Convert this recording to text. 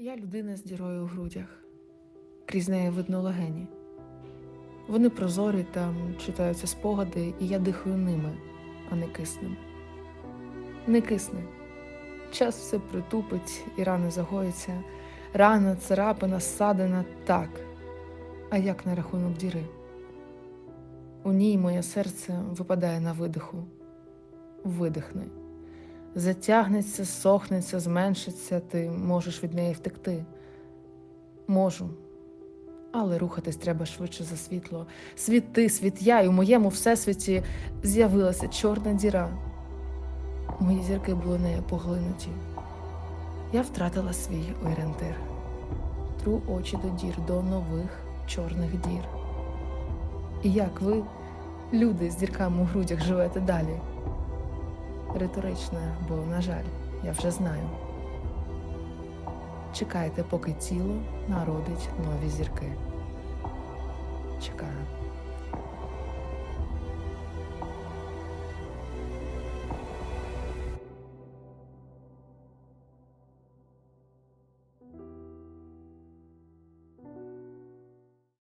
Я людина з дірою у грудях. Крізь неї видно легені. Вони прозорі, там читаються спогади, і я дихаю ними, а не киснем. Не кисне. Час все притупить, і рани загоїться. Рана, царапина, ссадина так. А як на рахунок діри? У ній моє серце випадає на видиху. Видихни. Затягнеться, сохнеться, зменшиться, ти можеш від неї втекти. Можу. Але рухатись треба швидше за світло. Світ ти, світ я, і у моєму всесвіті з'явилася чорна діра. Мої зірки були нею поглинуті. Я втратила свій орієнтир. Тру очі до дір, до нових чорних дір. І як ви, люди з дірками у грудях, живете далі? Риторично, бо, на жаль, я вже знаю. Чекайте, поки тіло народить нові зірки. Чекаю.